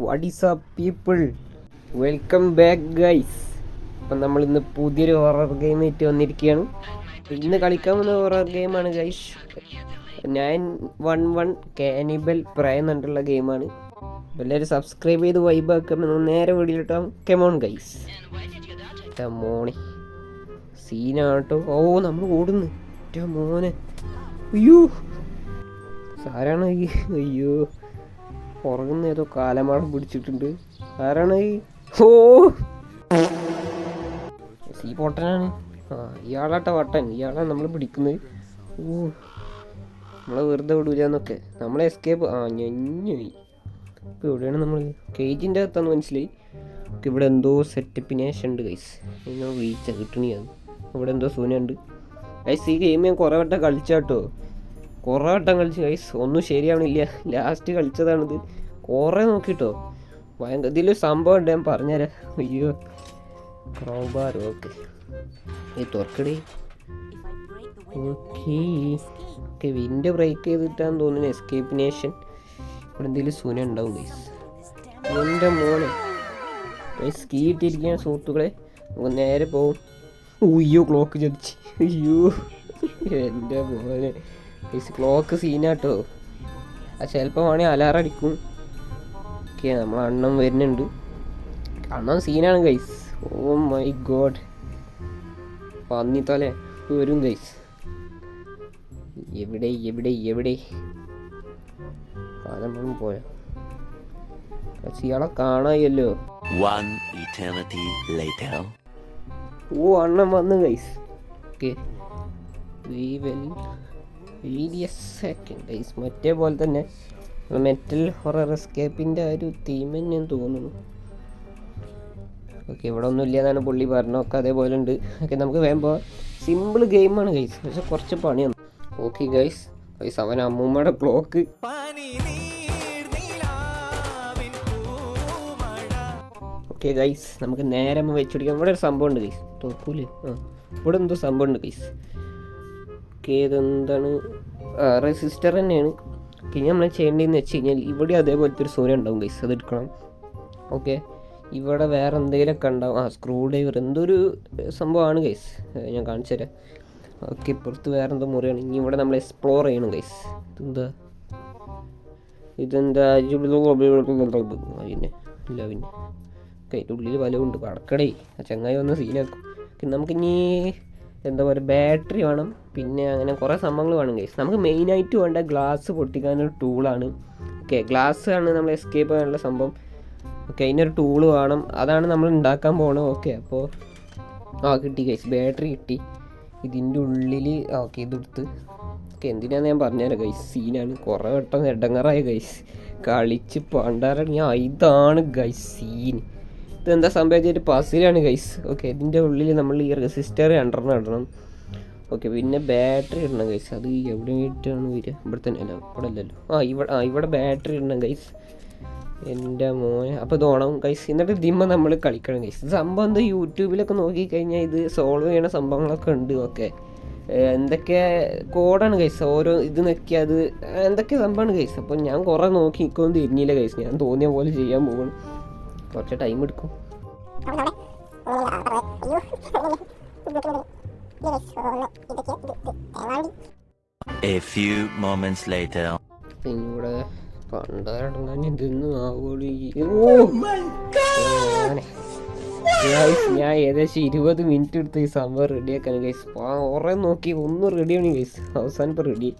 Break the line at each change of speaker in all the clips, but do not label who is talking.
What is people welcome back guys അപ്പം നമ്മൾ ഇന്ന് പുതിയൊരു ഹൊറർ ഗെയിം ആയിട്ട് വന്നിരിക്കുകയാണ്. ഇന്ന് കളിക്കാൻ വന്ന ഹൊറർ ഗെയിമാണ് guys nine one one cannibal പ്രയ എന്നിട്ടുള്ള ഗെയിമാണ് എല്ലാവരും സബ്സ്ക്രൈബ് ചെയ്ത് വൈബാക്കുമ്പോൾ നേരെ വീഡിയോട്ടാം കെമോൺ ഗൈസ് മോണി സീനാട്ടോ ഓ നമ്മൾ ഓടുന്നു. മോനെ. അയ്യോ. സാരാണ് അയ്യോ. ഉറങ്ങുന്ന ഏതോ കാലമാടം പിടിച്ചിട്ടുണ്ട്. ആരാണ് ഈ? ഓ! സീ പൊട്ടനാണ്. ആ ഇയാളാട്ട വട്ടൻ. ഇയാളാണ് നമ്മൾ പിടിക്കുന്നത്. ഓ നമ്മളെ വെറുതെ വിടൂല എന്നൊക്കെ. നമ്മളെ എസ്കേപ്പ് ആ ഞഞ്ഞുപോയി ഇപ്പോൾ എവിടെയാണ് നമ്മൾ കേജിന്റെ അകത്താന്ന് മനസ്സിലായി. ഇവിടെ എന്തോ സെറ്റപ്പിനേഷൻ ഉണ്ട് ഗൈസ് ഇങ്ങനെ വീഴ്ച കിട്ടണിയാണ്. ഇവിടെ എന്തോ സൂനുണ്ട് ഗൈസ് ഈ ഗെയിം ഞാൻ കുറേ വട്ടം കളിച്ചാട്ടോ. കുറേ വട്ടം കളിച്ച്. ഗൈസ് ഒന്നും ശരിയാവണില്ല. ലാസ്റ്റ് കളിച്ചതാണിത്. കുറേ നോക്കിട്ടോ. ഭയങ്കര ഇതിലൊരു സംഭവം ഉണ്ട് ഞാൻ പറഞ്ഞുതരാം. അയ്യോ ക്രോബാർ ഓക്കെ ഈ തുറക്കടി. ഓക്കെ ഓക്കെ വിൻഡ് ബ്രേക്ക് ചെയ്തിട്ടാന്ന് തോന്നുന്നു എസ്കേപ്പ് നേഷൻ ഇവിടെ എന്തെങ്കിലും സുന ഉണ്ടാവും ഗൈസ് എന്റെ മോനെ. ഗൈസ് കീ ഇട്ടിരിക്കുകയാണ് സുഹൃത്തുക്കളെ നമുക്ക് നേരെ പോവും. ഉയ്യോ ക്ലോക്ക് ചതിച്ച്. അയ്യോ എന്റെ മോനെ. ഗൈസ് ക്ലോക്ക് സീനാട്ടോ ആ ചിലപ്പോൾ വേണമെങ്കിൽ അലാറം അടിക്കും. ഓക്കെ നമ്മൾ അണ്ണം വരുന്നുണ്ട്. അണ്ണം സീനാണ് ഗൈസ് ഓ മൈ ഗോഡ് പന്നിത്തോലെ വരും ഗൈസ് എവിടെ എവിടെ എവിടെ? കാലം പോയോ. ഇയാളെ കാണായല്ലോ. ഓ അണ്ണം വന്നു guys okay. We well second guys മറ്റേ പോലെ തന്നെ മെറ്റൽ ഹൊറർ എസ്കേപ്പിന്റെ ആ ഒരു തീം തന്നെ തോന്നുന്നു. ഓക്കെ ഇവിടെ ഒന്നും ഇല്ലയെന്നാണ് പുള്ളി പറഞ്ഞൊക്കെ അതേപോലെ ഉണ്ട്. ഓക്കെ നമുക്ക് വേമ്പോൾ സിമ്പിൾ ഗെയിമാണ് ഗൈസ് പക്ഷെ കുറച്ച് പണിയാണ് ഓക്കെ ഗൈസ് ഗൈസ് അവൻ അമ്മൂമ്മയുടെ ക്ലോക്ക് ഓക്കെ ഗൈസ് നമുക്ക് നേരം വെച്ചുപിടിക്കാം ഇവിടെ ഒരു സംഭവം ഉണ്ട് ഗൈസ് തോക്കൂലേ ആ ഇവിടെ എന്തോ സംഭവം ഉണ്ട് ഗൈസ് ഓക്കെ ഇതെന്താണ് റെസിസ്റ്റർ തന്നെയാണ്. ഓക്കെ നമ്മൾ ചെയ്യേണ്ടതെന്ന് വെച്ച് കഴിഞ്ഞാൽ ഇവിടെ അതേപോലത്തെ ഒരു സൂര്യ ഉണ്ടാവും ഗൈസ് അത് എടുക്കണം. ഓക്കെ ഇവിടെ വേറെ എന്തെങ്കിലുമൊക്കെ ഉണ്ടാവും. ആ സ്ക്രൂ ഡ്രൈവർ എന്തൊരു സംഭവമാണ് ഗൈസ് ഞാൻ കാണിച്ചു തരാം. ഓക്കെ ഇപ്പുറത്ത് വേറെ എന്തോ മുറിയാണ്. ഇനി ഇവിടെ നമ്മൾ എക്സ്പ്ലോർ ചെയ്യണം ഗൈസ് ഇതെന്താ? ഇതെന്താ? പിന്നെ ഇല്ല പിന്നെ. ഓക്കെ ഉള്ളിൽ വലവുണ്ട്. കടക്കടേ ചങ്ങായി വന്ന സീനാക്കും നമുക്കിനി എന്താ പറയുക ബാറ്ററി വേണം. പിന്നെ അങ്ങനെ കുറേ സംഭവങ്ങൾ വേണം കേസ് നമുക്ക് മെയിനായിട്ട് വേണ്ട ഗ്ലാസ് പൊട്ടിക്കാനൊരു ടൂളാണ് ഓക്കെ ഗ്ലാസ് ആണ് നമ്മൾ എസ്കേപ്പ് ചെയ്യാനുള്ള സംഭവം. ഓക്കെ അതിനൊരു ടൂൾ വേണം. അതാണ് നമ്മൾ ഉണ്ടാക്കാൻ പോകണം ഓക്കെ അപ്പോൾ ആ കിട്ടി ഗൈസ് ബാറ്ററി കിട്ടി. ഇതിന്റെ ഉള്ളിൽ ഓക്കെ ഇതെടുത്ത്. ഓക്കെ എന്തിനാന്ന് ഞാൻ പറഞ്ഞുതരാം ഗൈസ് സീനാണ് കുറേ വട്ടം എടങ്ങറായ ഗൈസ് കളിച്ച് പണ്ടാറാണ് ഞാൻ ഇതാണ് ഗൈസ് സീൻ ഇതെന്താ സംഭവിച്ചൊരു പസിലാണ് ഗൈസ് ഓക്കെ ഇതിന്റെ ഉള്ളിൽ നമ്മൾ ഈ റെസിസ്റ്റർ രണ്ടെണ്ണം ഇടണം. ഓക്കെ പിന്നെ ബാറ്ററി ഇടണം ഗൈസ് അത് എവിടെ ആയിട്ടാണ് വരിക? ഇവിടെ തന്നെ അല്ല ഇവിടെ അല്ലല്ലോ. ആ ഇവിടെ ആ ഇവിടെ ബാറ്ററി ഇടണം ഗൈസ് എന്റെ മോനെ. അപ്പോൾ ഇത് ഗൈസ് എന്നിട്ട് ദിമ്മ നമ്മൾ കളിക്കണം ഗൈസ് സംഭവം എന്താ? യൂട്യൂബിലൊക്കെ നോക്കിക്കഴിഞ്ഞാൽ ഇത് സോൾവ് ചെയ്യണ സംഭവങ്ങളൊക്കെ ഉണ്ട് ഓക്കെ എന്തൊക്കെ കോഡാണ് ഗൈസ് ഓരോ ഇത് നോക്കിയാൽ അത് എന്തൊക്കെ സംഭവമാണ് ഗൈസ് അപ്പോൾ ഞാൻ കുറേ നോക്കി നിൽക്കുമെന്ന് തിരിഞ്ഞില്ല ഗൈസ് ഞാൻ തോന്നിയ പോലെ ചെയ്യാൻ പോകണം കുറച്ച് ടൈം എടുക്കും.
A few moments later.
പിന്നെ ഇവിടെ പണ്ടാരടങ്ങാൻ ഇതൊന്നും ആവോളി. ഞാൻ ഏകദേശം ഇരുപത് മിനിറ്റ് എടുത്ത് ഈ സംഭവം റെഡിയാക്കാൻ ഗൈസ് കുറേ നോക്കി ഒന്നും റെഡിയാണ് ഗൈസ് അവസാനം ഇപ്പോൾ റെഡി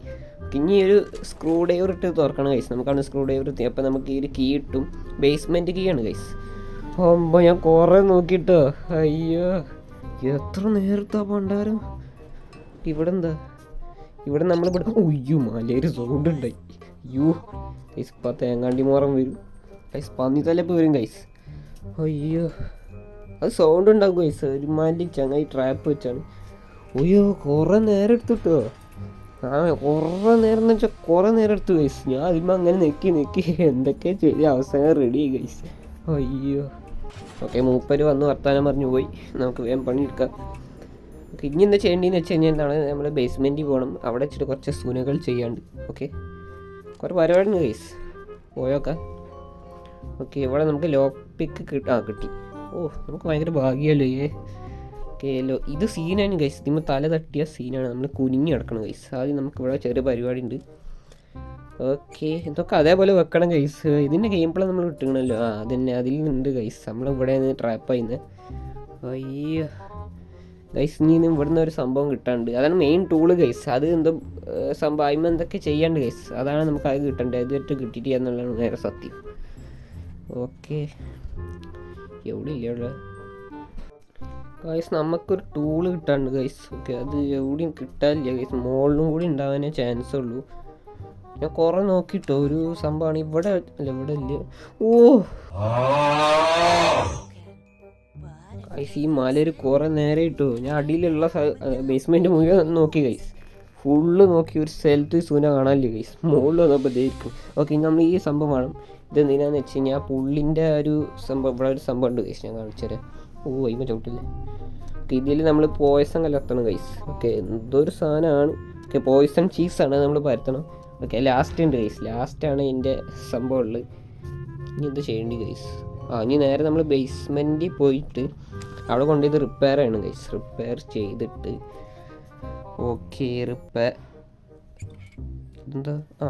ഇനി ഒരു സ്ക്രൂ ഡ്രൈവർ ഇട്ട് തുറക്കണം കൈസ് നമുക്കാണ് സ്ക്രൂ ഡ്രൈവർ അപ്പം നമുക്ക് ഈ ഒരു കീ ഇട്ടും. ബേസ്മെന്റ് കീ ആണ് കൈസ് അപ്പോൾ ഞാൻ കുറേ നോക്കിയിട്ടോ അയ്യോ. എത്ര നേരത്താ പണ്ടാരം ഇവിടെ എന്താ ഇവിടെ നമ്മളിവിടെ ഉയ്യോ മലയൊരു സൗണ്ട് ഉണ്ടായി അയ്യോ. കൈസ് ഇപ്പം തേങ്ങാണ്ടി മോറം വരും. കൈസ് പന്നി തലപ്പ് വരും കൈസ് അയ്യോ. അത് സൗണ്ട് ഉണ്ടാകും കൈസ് ഒരു മാലി ചങ്ങായി ട്രാപ്പ് വെച്ചാണ്. അയ്യോ കുറേ നേരം എടുത്തിട്ടോ. ആ കുറേ നേരം എന്ന് വെച്ചാൽ കുറേ നേരം എടുത്തു ഗൈസ് ഞാൻ ആദ്യം അങ്ങനെ നെക്കി നെക്കി. എന്തൊക്കെ ചെയ്ത് അവസാനം റെഡി ഗൈസ് അയ്യോ. ഓക്കെ മൂപ്പര് വന്ന് വർത്താനം പറഞ്ഞു പോയി. നമുക്ക് വേഗം പണിയെടുക്കാം. ഓക്കെ ഇനി എന്താ ചെയ്യേണ്ടതെന്ന് വെച്ച് കഴിഞ്ഞാൽ എന്താണ്? നമ്മൾ ബേസ്മെന്റിൽ പോകണം അവിടെ വെച്ചിട്ട് കുറച്ച് സൂനകൾ ചെയ്യാണ്ട്. ഓക്കെ കുറേ പരിപാടിയുണ്ട് ഗൈസ് പോയോക്കാം. ഓക്കെ ഇവിടെ നമുക്ക് ലോപ്പിക്ക് പിക്ക് കിട്ടി കിട്ടി. ഓ നമുക്ക് ഭയങ്കര ഭാഗ്യമല്ലോ ഏ ഓക്കെ ലോ ഇത് സീനാണ് ഗൈസ് ഇതിമ്മ തല തട്ടിയ സീനാണ്. നമ്മൾ കുനിഞ്ഞ് കിടക്കണം ഗൈസ് ആദ്യം നമുക്ക് ഇവിടെ ചെറിയ പരിപാടി ഉണ്ട് ഓക്കെ ഇതൊക്കെ അതേപോലെ വെക്കണം ഗൈസ് ഇതിന്റെ ഗെയിം പ്ലേ നമ്മൾ കിട്ടണമല്ലോ ആ അതന്നെ. അതിൽ നിന്നുണ്ട് ഗൈസ് നമ്മൾ ഇവിടെ നിന്ന് ട്രാപ്പ് ആയിരുന്നു അയ്യോ. ഗൈസ് ഇനി ഇവിടുന്ന് ഒരു സംഭവം കിട്ടാണ്ട് അതാണ് മെയിൻ ടൂൾ ഗൈസ് അത് എന്തോ സംഭവം അതിമ എന്തൊക്കെ ചെയ്യാണ്ട് ഗൈസ് അതാണ് നമുക്ക് അത് കിട്ടേണ്ടത് ഇതുവരെ കിട്ടിയിട്ടില്ല എന്നുള്ളതാണ് നേരെ സത്യം. ഓക്കെ. എവിടെ ഇല്ല ഗൈസ് നമുക്കൊരു ടൂൾ കിട്ടാണ്ട് ഗൈസ് ഓക്കെ അത് എവിടെയും കിട്ടാനില്ല ഗൈസ് മോളിലും കൂടി ഉണ്ടാവാനേ ചാൻസ് ഉള്ളൂ. ഞാൻ കുറേ നോക്കിട്ടോ ഒരു സംഭവമാണ് ഇവിടെ അല്ല ഇവിടെ ഇല്ല. ഓ! ഗൈസ് ഈ മലയിൽ കുറേ നേരെ ഇട്ടു. ഞാൻ അടിയിലുള്ള ബേസ്മെന്റ് മുഴുവൻ നോക്കി ഗൈസ് ഫുള്ള് നോക്കി ഒരു സ്ഥലത്ത് സൂന കാണാനില്ല ഗൈസ് മുകളിൽ വന്നപ്പോൾ ഇതായിരിക്കും ഓക്കെ നമ്മൾ ഈ സംഭവം വേണം ഇതെന്തിനാന്ന് വെച്ച് കഴിഞ്ഞാൽ പുള്ളിന്റെ ഒരു സംഭവം ഇവിടെ ഒരു സംഭവം ഉണ്ട് ഗൈസ് ഞാൻ കാണിച്ചുതരാം. ഓ അയിമ ചവിട്ടില്ലേ? ഇതിൽ നമ്മൾ പോയസൺ കലർത്തണം കൈസ് ഓക്കെ എന്തോ ഒരു സാധനമാണ് ഓക്കെ പോയിസൺ ചീസാണ് നമ്മൾ പരത്തണം. ഓക്കെ ലാസ്റ്റ് ഉണ്ട് കൈസ് ലാസ്റ്റാണ് എന്റെ സംഭവം ഉള്ളത്. ഇനി എന്ത് ചെയ്യേണ്ടി കൈസ് ആ ഇനി നേരെ നമ്മൾ ബേസ്മെന്റിൽ പോയിട്ട് അവിടെ കൊണ്ടുപോയത് റിപ്പയർ ആണ് കൈസ് റിപ്പയർ ചെയ്തിട്ട്. ഓക്കെ റിപ്പയർ എന്താ ആ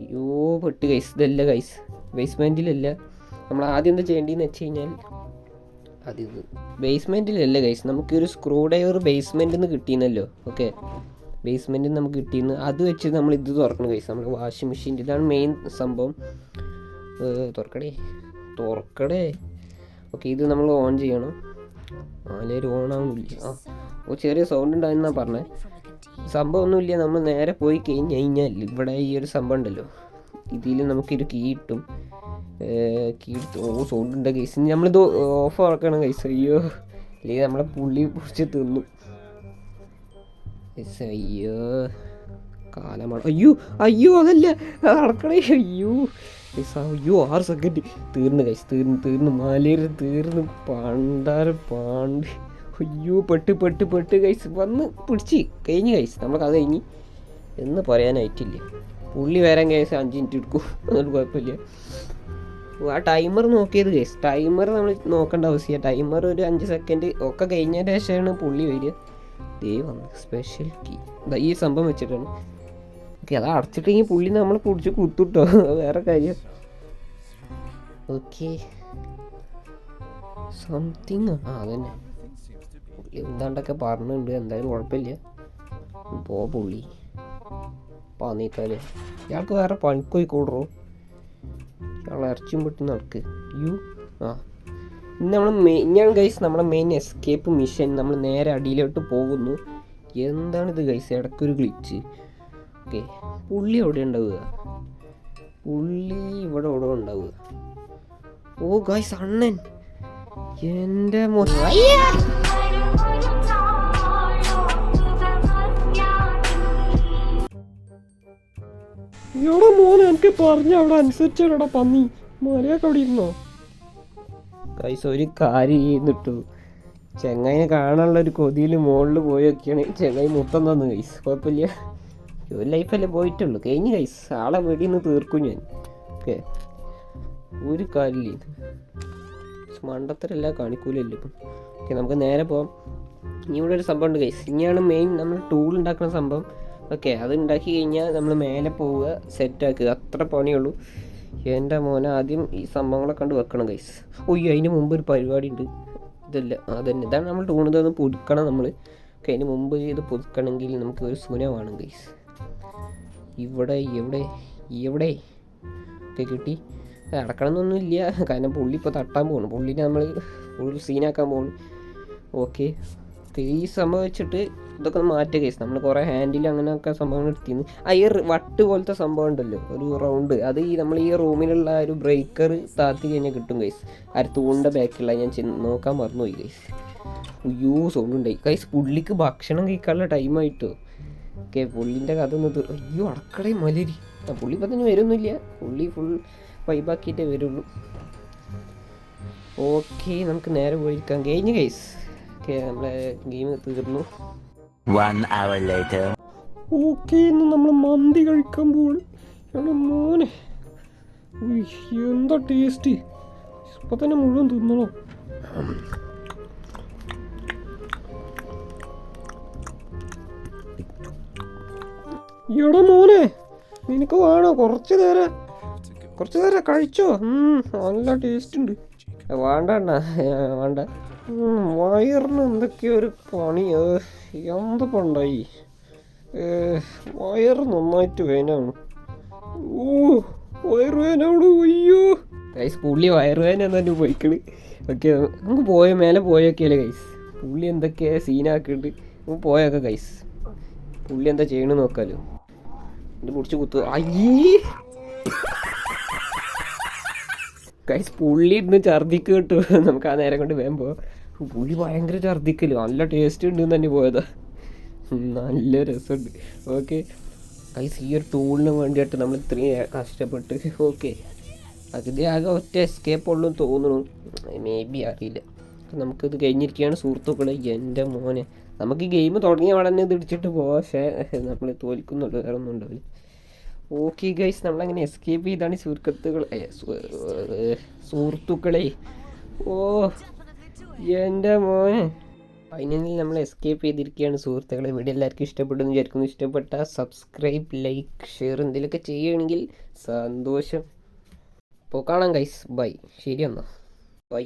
അയ്യോ പെട്ട് കൈസ് ഇതല്ല കൈസ് ബേസ്മെന്റിലല്ല നമ്മൾ ആദ്യം എന്താ ചെയ്യേണ്ടതെന്ന് വെച്ച് കഴിഞ്ഞാൽ അതിത് ബേസ്മെന്റിലല്ല ഗൈസ് നമുക്കൊരു സ്ക്രൂ ഡ്രൈവർ ബേസ്മെന്റിൽ നിന്ന് കിട്ടിയെന്നല്ലോ ഓക്കെ ബേസ്മെന്റിൽ നമുക്ക് കിട്ടിയെന്ന് അത് വെച്ച് നമ്മൾ ഇത് തുറക്കണം ഗൈസ് നമ്മൾ വാഷിംഗ് മെഷീന്റെ ഇതാണ് മെയിൻ സംഭവം. തുറക്കടേ തുറക്കടേ. ഓക്കെ ഇത് നമ്മൾ ഓൺ ചെയ്യണം. ആലൊരു ഓൺ ആവുന്നില്ല ആ ഓ ചെറിയ സൗണ്ട് ഉണ്ടായെന്നാണ് പറഞ്ഞത് സംഭവം ഒന്നുമില്ല നമ്മൾ നേരെ പോയി കഴിഞ്ഞ് കഴിഞ്ഞാൽ ഇവിടെ ഈ ഒരു സംഭവം ഉണ്ടല്ലോ. ഇതിൽ നമുക്കൊരു കീ കിട്ടും. കീ എടുത്ത് ഓ സൗണ്ട് ഉണ്ട് കേസ് നമ്മളിത് ഓഫ് ആക്കണം ഗൈസ് അയ്യോ. അല്ലെങ്കിൽ നമ്മളെ പുള്ളി പിടിച്ച് തിന്നു. അയ്യോ. കാലമാണ് അയ്യോ അയ്യോ അതല്ല. നടക്കണേ. അയ്യോ. അയ്യോ ആറ് സെക്കൻഡ് തീർന്നു കൈസ് തീർന്നു തീർന്നു. മാലേര് തീർന്നു. പണ്ടാര പാണ്ട്. അയ്യോ പെട്ട് പെട്ട് പെട്ട് കൈസ് വന്ന് പിടിച്ച്. കഴിഞ്ഞ് കൈസ് നമുക്ക് അത് കഴിഞ്ഞ്. എന്ന് പറയാനായിട്ടില്ല. പുള്ളി വരാൻ കേസ് അഞ്ച് മിനിറ്റ് എടുക്കും. അതൊരു കുഴപ്പമില്ല. ആ ടൈമർ നോക്കിയത് കേസ് ടൈമർ നമ്മൾ നോക്കേണ്ട ആവശ്യമില്ല. ടൈമർ ഒരു അഞ്ച് സെക്കൻഡ് ഒക്കെ കഴിഞ്ഞ ശേഷമാണ് പുള്ളി വരിക. ദൈവം സ്പെഷ്യൽ കീ ഈ സംഭവം വെച്ചിട്ടാണ്. ഓക്കെ അത് അടച്ചിട്ടെങ്കിൽ പുള്ളി നമ്മൾ പിടിച്ച് കുത്തുട്ടോ. വേറെ കാര്യം. ഓക്കെ സംതിങ് ആ അതന്നെ. എന്താണ്ടൊക്കെ പറഞ്ഞിട്ടുണ്ട്. എന്തായാലും കുഴപ്പമില്ല. പോ പുള്ളി. പന്നിട്ടാൽ ഇയാൾക്ക് വേറെ പണിക്കോയി കൂടറോ പൊട്ടി നടക്ക്. യു ആ. ഇന്ന് നമ്മൾ മെയിൻ ഞാൻ ഗൈസ് നമ്മുടെ മെയിൻ എസ്കേപ്പ് മിഷൻ നമ്മൾ നേരെ അടിയിലോട്ട് പോകുന്നു. എന്താണിത് ഗൈസ് ഇടയ്ക്കൊരു ഗ്ലിച്ച് ഓക്കെ പുള്ളി എവിടെ ഉണ്ടാവുക? പുള്ളി ഇവിടെ ഇവിടെ ഉണ്ടാവുക? ഓ ഗൈസ് അണ്ണൻ. എന്റെ മോ ഇവിടെ മോനെ എനിക്ക് പറഞ്ഞ അവിടെ അനുസരിച്ചാടാ പന്നി. മലയൊക്കെ അവിടെ ഇരുന്നോ? കൈസ ഒരു കാര്യം ചെയ്യുന്നിട്ടു. ചെങ്ങായിനെ കാണാനുള്ള ഒരു കൊതിയിൽ മുകളിൽ പോയൊക്കെയാണ്. ചെങ്ങായി മുത്തം തന്നു കൈസ്. കുഴപ്പമില്ല. ഒരു ലൈഫല്ലേ പോയിട്ടുള്ളൂ. കഴിഞ്ഞു കൈസ്. ആളെ വെടി നിന്ന് തീർക്കും ഞാൻ. ഓക്കെ. ഒരു കാര്യമില്ല ഇത്. മണ്ടത്തരല്ല കാണിക്കൂലല്ലോ ഇപ്പം. ഓക്കെ നമുക്ക് നേരെ പോവാം. ഇനി ഇവിടെ ഒരു സംഭവം ഉണ്ട് കൈസ്. ഇനിയാണ് മെയിൻ നമ്മൾ ടൂൾ ഉണ്ടാക്കുന്ന സംഭവം. ഓക്കെ അത് ഉണ്ടാക്കി കഴിഞ്ഞാൽ നമ്മൾ മേലെ പോവുക സെറ്റാക്കുക അത്ര പണിയുള്ളൂ. എന്റെ മോനെ ആദ്യം ഈ സംഭവങ്ങളൊക്കെ കണ്ട് വെക്കണം ഗൈസ് ഒയ്യോ അതിന് മുമ്പ് ഒരു പരിപാടി ഉണ്ട് ഇതല്ല അതന്നെ. ഇതാണ് നമ്മൾ ടൂണിതൊന്ന് പുതുക്കണം നമ്മൾ ഓക്കെ അതിന് മുമ്പ് ഇത് പുതുക്കണമെങ്കിൽ നമുക്ക് ഒരു സുനമാണ് ഗൈസ് ഇവിടെ എവിടെ എവിടെ ഒക്കെ കിട്ടി. അത് അടക്കണമെന്നൊന്നുമില്ല കാരണം പുള്ളി ഇപ്പോൾ തട്ടാൻ പോകണം പുള്ളിനെ നമ്മൾ ഫുൾ സീനാക്കാൻ പോകണം ഓക്കെ. ഈ സംഭവം വെച്ചിട്ട് ഇതൊക്കെ മാറ്റുക കേസ് നമ്മൾ കുറേ ഹാൻഡിൽ അങ്ങനെയൊക്കെ സംഭവങ്ങൾ എടുത്തിരുന്നു. ആ ഈ വട്ട് പോലത്തെ സംഭവം ഉണ്ടല്ലോ ഒരു റൗണ്ട് അത് ഈ നമ്മൾ ഈ റൂമിലുള്ള ഒരു ബ്രേക്കർ താത്തി കഴിഞ്ഞാൽ കിട്ടും കേസ് ആ തൂണിന്റെ ബാക്കിലുള്ള ഞാൻ നോക്കാൻ മറന്നുപോയി കേസ് അയ്യോ സൗണ്ടുണ്ടായി കൈസ് പുള്ളിക്ക് ഭക്ഷണം കഴിക്കാനുള്ള ടൈമായിട്ടോ ഓക്കെ പുള്ളിന്റെ കഥ ഒന്ന് അയ്യോ അടക്കടേ മലരി. പുള്ളി ഇപ്പം തന്നെ വരുന്നില്ല പുള്ളി ഫുൾ വൈബാക്കിയിട്ടേ വരുള്ളൂ. ഓക്കെ നമുക്ക് നേരെ പോയിരിക്കാം. കഴിഞ്ഞു കേസ് ഓക്കെ നമ്മളെ ഗെയിം തീർന്നു. ഓക്കെ ഇന്ന് നമ്മൾ മന്തി കഴിക്കാൻ പോവാണ്. എടാ മോനെ. എന്താ ടേസ്റ്റ് ഇപ്പൊ തന്നെ മുഴുവൻ തിന്നണോ? എടാ മോനെ നിനക്ക് വേണോ? കുറച്ച് നേരം. കുറച്ച് നേരം കഴിച്ചോ? നല്ല ടേസ്റ്റ് ഉണ്ട്. വേണ്ട വേണ്ട. വയറിന് എന്തൊക്കെയോ ഒരു പണി. അത് എന്ത് പണ്ടായി? ഏ, വയറ് നന്നായിട്ട് വേനാണ്. ഓ വയറുവേനോട് അയ്യോ. ഗൈസ് പുള്ളി വയറുവേന തന്നെ പോയിക്കണ് ഓക്കെ നമുക്ക് പോയ മേലെ പോയൊക്കെയല്ലേ ഗൈസ് പുള്ളി എന്തൊക്കെയാ സീനാക്കിയിട്ട് നമുക്ക് പോയൊക്കെ ഗൈസ് പുള്ളി എന്താ ചെയ്യണെന്ന് നോക്കാലോ. ഇത് പിടിച്ച് കുത്തു അയ്യേ. ഗൈസ് പുള്ളി ഇരുന്ന് ഛർദിക്ക് കിട്ടു. നമുക്ക് ആ നേരം കൊണ്ട് വേഗം പോവാം. പുള്ളി ഭയങ്കര ഛർദിക്കൽ. നല്ല ടേസ്റ്റ് ഉണ്ട് തന്നെ പോയതാ. നല്ല രസമുണ്ട്. ഓക്കെ ഗൈസ് ഈ ഒരു ടൂളിന് വേണ്ടിയിട്ട് നമ്മൾ ഇത്രയും കഷ്ടപ്പെട്ട്. ഓക്കെ അതിന്റെ ആകെ ഒറ്റ എസ്കേപ്പ് ഉള്ളൂ തോന്നുന്നു. മേ ബി അറിയില്ല. നമുക്കിത് കഴിഞ്ഞിരിക്കുകയാണ് സുഹൃത്തുക്കളെ. എന്റെ മോനെ. നമുക്ക് ഈ ഗെയിം തുടങ്ങിയ ഉടനെ ഇത് ഇടിച്ചിട്ട് പോവാം. പക്ഷേ നമ്മൾ തോൽക്കുന്നുള്ളൂ. വേറെ ഒന്നും ഉണ്ടാവില്ല. ഓക്കെ ഗൈസ് നമ്മളങ്ങനെ എസ്കേപ്പ് ചെയ്താണ് സുഹൃത്തുക്കൾ സുഹൃത്തുക്കളെ. ഓ എന്റെ മോനെ. ഫൈനലിൽ നമ്മൾ എസ്കേപ്പ് ചെയ്തിരിക്കുകയാണ് സുഹൃത്തുക്കളെ. വീഡിയോ എല്ലാവർക്കും ഇഷ്ടപ്പെടുന്നു വിചാരിക്കുന്നു. ഇഷ്ടപ്പെട്ട സബ്സ്ക്രൈബ് ലൈക്ക് ഷെയർ എന്തെങ്കിലുമൊക്കെ ചെയ്യുകയാണെങ്കിൽ സന്തോഷം. അപ്പോൾ കാണാം ഗൈസ് ബൈ ശരി എന്നാൽ ബൈ